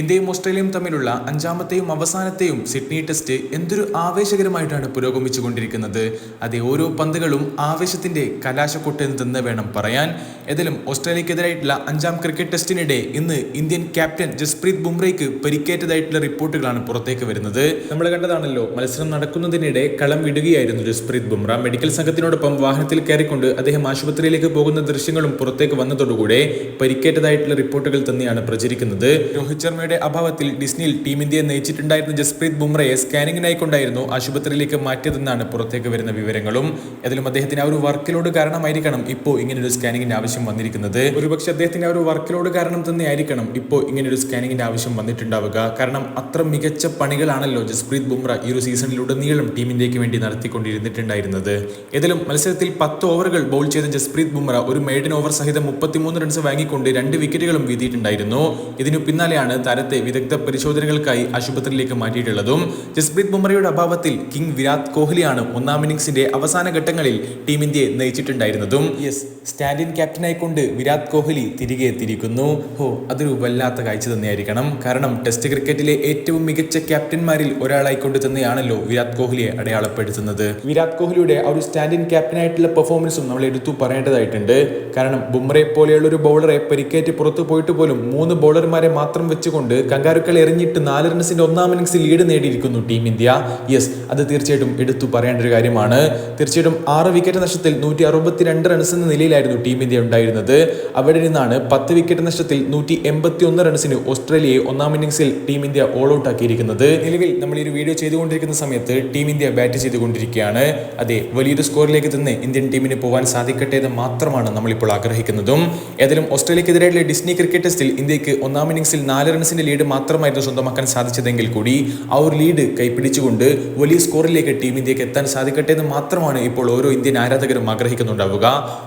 ഇന്ത്യയും ഓസ്ട്രേലിയയും തമ്മിലുള്ള അഞ്ചാമത്തെയും അവസാനത്തെയും സിഡ്നി ടെസ്റ്റ് എന്തൊരു ആവേശകരമായിട്ടാണ് പുരോഗമിച്ചുകൊണ്ടിരിക്കുന്നത്. അതേ ഓരോ പന്തുകളും ആവേശത്തിന്റെ കലാശക്കൊട്ട് എന്ന് തന്നെ വേണം പറയാൻ. ഏതായാലും ഓസ്ട്രേലിയക്കെതിരായിട്ടുള്ള അഞ്ചാം ക്രിക്കറ്റ് ടെസ്റ്റിനിടെ ഇന്ന് ഇന്ത്യൻ ക്യാപ്റ്റൻ ജസ്പ്രീത് ബുംറയ്ക്ക് പരിക്കേറ്റതായിട്ടുള്ള റിപ്പോർട്ടുകളാണ് പുറത്തേക്ക് വരുന്നത്. നമ്മൾ കണ്ടതാണല്ലോ മത്സരം നടക്കുന്നതിനിടെ കളം വിടുകയായിരുന്നു ജസ്പ്രീത് ബുംറ. മെഡിക്കൽ സംഘത്തിനോടൊപ്പം വാഹനത്തിൽ കയറിക്കൊണ്ട് അദ്ദേഹം ആശുപത്രിയിലേക്ക് പോകുന്ന ദൃശ്യങ്ങളും പുറത്തേക്ക് വന്നതോടുകൂടെ പരിക്കേറ്റതായിട്ടുള്ള റിപ്പോർട്ടുകൾ തന്നെയാണ് പ്രചരിക്കുന്നത്. രോഹിത് ശർമ്മയുടെ അഭാവത്തിൽ ഡിസ്നിയിൽ ടീം ഇന്ത്യയെ നയിച്ചിട്ടുണ്ടായിരുന്ന ജസ്പ്രീത് ബുംറയെ സ്കാനിങ്ങിനായിക്കൊണ്ടായിരുന്നു ആശുപത്രിയിലേക്ക് മാറ്റിയതെന്നാണ് പുറത്തേക്ക് വരുന്ന വിവരങ്ങളും. അതിലും അദ്ദേഹത്തിന് ആ ഒരു വർക്കിലോട് കാരണമായിരിക്കണം ഇപ്പോൾ ഇങ്ങനൊരു സ്കാനിങ്ങിന്റെ ആവശ്യം വന്നിരിക്കുന്നത്. ഒരുപക്ഷെ അദ്ദേഹത്തിന്റെ ആ ഒരു വർക്കിലോട് കാരണം തന്നെ ആയിരിക്കണം ഇപ്പോൾ ഇങ്ങനൊരു സ്കാനിങ്ങിന്റെ ആവശ്യം വന്നിട്ടുണ്ടാവുക. കാരണം അത്ര മികച്ച പണികളാണല്ലോ ജസ്പ്രീത് ബുംറ ഈ ഒരു സീസണിലുടനീളം ടീം ഇന്ത്യയ്ക്ക് വേണ്ടി നടത്തിക്കൊണ്ടിരുന്നിട്ടുണ്ടായിരുന്നത്. ഏതായാലും മത്സരത്തിൽ പത്ത് ഓവറുകൾ ബൗൾ ചെയ്ത ജസ്പ്രീത് ബുംറ ഒരു മെയ്ഡൻ ഓവർ സഹിതം മുപ്പത്തിമൂന്ന് റൺസ് വാങ്ങിക്കൊണ്ട് രണ്ട് വിക്കറ്റുകളും വീതിയിട്ടുണ്ടായിരുന്നു. ഇതിനു പിന്നാലെയാണ് താരത്തെ വിദഗ്ധ പരിശോധനകൾക്കായി ആശുപത്രിയിലേക്ക് മാറ്റിയിട്ടുള്ളതും. ജസ്പ്രീത് ബുംറയുടെ അഭാവത്തിൽ കിങ് വിരാട് കോഹ്ലിയാണ് ഒന്നാം ഇന്നിംഗ്സിന്റെ അവസാന ഘട്ടങ്ങളിൽ ടീം ഇന്ത്യയെ നയിച്ചിട്ടുണ്ടായിരുന്നതും. യെസ് സ്റ്റാൻഡിൻ ക്യാപ്റ്റനായി കൊണ്ട് വിരാട് കോഹ്ലി തിരികെ എത്തിയിരിക്കുന്നു. ഹോ അതൊരു വല്ലാത്ത കാഴ്ച തന്നെയായിരിക്കണം. കാരണം ടെസ്റ്റ് ക്രിക്കറ്റിലെ ഏറ്റവും മികച്ച ക്യാപ്റ്റന്മാരിൽ ഒരാളായിക്കൊണ്ട് തന്നെയാണല്ലോ വിരാട് കോഹ്ലിയെ അടയാളപ്പെടുത്തുന്നത്. വിരാട് കോഹ്ലിയുടെ ആ ഒരു സ്റ്റാൻഡിൻ ക്യാപ്റ്റനായിട്ടുള്ള പെർഫോമൻസും നമ്മൾ എടുത്തു പറയേണ്ടതായിട്ടുണ്ട്. കാരണം ബുംറയെ പോലെയുള്ള ഒരു ബൗളറെ പരിക്കേറ്റ് പുറത്തു പോയിട്ട് പോലും മൂന്ന് ബൗളർമാരെ മാത്രം വെച്ചുകൊണ്ട് കങ്കാരുക്കൾ എറിഞ്ഞിട്ട് നാല് റൺസിന്റെ ഒന്നാം ഇന്നിംഗ്സിൽ ലീഡ് നേടിയിരിക്കുന്നു ടീം ഇന്ത്യ യെസ് അത് തീർച്ചയായിട്ടും എടുത്തു പറയേണ്ട ഒരു കാര്യമാണ്. തീർച്ചയായിട്ടും ആറ് വിക്കറ്റ് നഷ്ടത്തിൽ നൂറ്റി അറുപത്തിരണ്ട് റൺസ് എന്ന നിലയിലായിരുന്നു ടീം ഇന്ത്യ ഉണ്ടായിരുന്നത്. അവിടെ നിന്നാണ് പത്ത് വിക്കറ്റ് നഷ്ടത്തിൽ നൂറ്റി എൺപത്തി ഒന്ന് റൺസിന് ഓസ്ട്രേലിയയെ ഒന്നാം ഇന്നിംഗ്സിൽ ടീം ഇന്ത്യ ഓൾ ഔട്ട് ആക്കിയിരിക്കുന്നത്. നിലവിൽ നമ്മൾ ഈ ഒരു വീഡിയോ ചെയ്തുകൊണ്ടിരിക്കുന്ന സമയത്ത് ടീം ഇന്ത്യ ബാറ്റ് ചെയ്തുകൊണ്ടിരിക്കുകയാണ്. അതെ വലിയൊരു സ്കോറിലേക്ക് തന്നെ ഇന്ത്യൻ ടീമിന് പോകാൻ സാധിക്കട്ടെ എന്ന് മാത്രമാണ് നമ്മളിപ്പോൾ ആഗ്രഹിക്കുന്നതും. ഏതായാലും ഓസ്ട്രേലിയക്കെതിരായിട്ടുള്ള ഡിസ്നി ക്രിക്കറ്റ് ടെസ്റ്റിൽ ഇന്ത്യയ്ക്ക് ഒന്നാം ഇന്നിംഗ്സിൽ നാല് റൺസിന്റെ ലീഡ് മാത്രമായിരുന്നു സ്വന്തമാക്കാൻ സാധിച്ചതെങ്കിൽ കൂടി ആ ഒരു ലീഡ് കൈപ്പിടിച്ചുകൊണ്ട് വലിയ സ്കോറിലേക്ക് ടീം ഇന്ത്യയ്ക്ക് എത്താൻ സാധിക്കട്ടെ എന്ന് മാത്രമാണ് ഇപ്പോൾ ഓരോ ഇന്ത്യൻ ആരാധകരും ആഗ്രഹിക്കുന്നുണ്ടാവുക.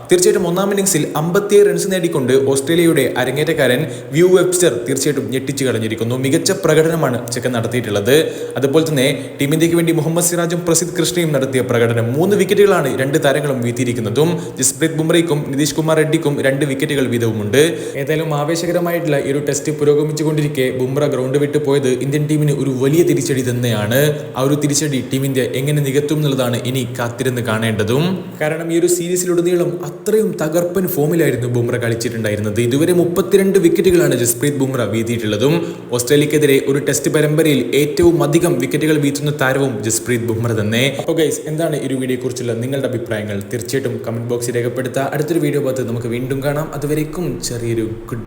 തീർച്ചയായിട്ടും ഒന്നാം ഇന്നിംഗ്സിൽ അമ്പത്തിയേഴ് റൺസ് നേടിക്കൊണ്ട് ഓസ്ട്രേലിയയുടെ അരങ്ങേറ്റക്കാരൻ വ്യൂ വെബ്സ്റ്റർ തീർച്ചയായിട്ടും ഞെട്ടിച്ചു കളഞ്ഞിരിക്കുന്നു. മികച്ച പ്രകടനമാണ് ചെക്കൻ നടത്തിയിട്ടുള്ളത്. അതുപോലെ തന്നെ ടീം ഇന്ത്യയ്ക്ക് വേണ്ടി മുഹമ്മദ് സിറാജും പ്രസിദ് കൃഷ്ണയും നടത്തിയ പ്രകടനം മൂന്ന് വിക്കറ്റുകളാണ് രണ്ട് താരങ്ങളും വീത്തിയിരിക്കുന്നതും ജസ്പ്രീത് ബുംറയ്ക്കും നിതീഷ് കുമാർ റെഡ്ഡിക്കും രണ്ട് വിക്കറ്റുകൾ വീതവുമുണ്ട്. ഏതായാലും ആവേശകരമായിട്ടുള്ള ഈ ഒരു ടെസ്റ്റ് പുരോഗമിച്ചുകൊണ്ടിരിക്കെ ബുംറ ഗ്രൗണ്ട് വിട്ടു പോയത് ഇന്ത്യൻ ടീമിന് ഒരു വലിയ തിരിച്ചടി തന്നെയാണ്. ആ ഒരു തിരിച്ചടി ടീമിന്റെ എങ്ങനെ നികത്തും എന്നുള്ളതാണ് ഇനി കാത്തിരുന്ന് കാണേണ്ടതും. കാരണം ഈ ഒരു സീരീസിലുടനീളം അത്രയും തകർപ്പൻ ഫോമിലായിരുന്നു ബുംറ കളിച്ചിട്ടുണ്ടായിരുന്നത്. ഇതുവരെ മുപ്പത്തിരണ്ട് വിക്കറ്റുകളാണ് ജസ്പ്രീത് ബുംറ വീതിയിട്ടുള്ളതും. ഓസ്ട്രേലിയക്കെതിരെ ഒരു ടെസ്റ്റ് പരമ്പരയിൽ ഏറ്റവും അധികം വിക്കറ്റുകൾ വീറ്റുന്ന താരവും ജസ്പ്രീത് ബുംറ തന്നെ. അപ്പോൾ ഗൈസ് എന്താണ് ഈ ഒരു വീഡിയോയെ കുറിച്ചുള്ള നിങ്ങളുടെ അഭിപ്രായങ്ങൾ? തീർച്ചയായിട്ടും കമന്റ് ബോക്സിൽ രേഖപ്പെടുത്തുക. അടുത്തൊരു വീഡിയോ ഭാഗത്ത് നമുക്ക് വീണ്ടും കാണാം. അതുവരേക്കും ചെറിയൊരു ഗുഡ്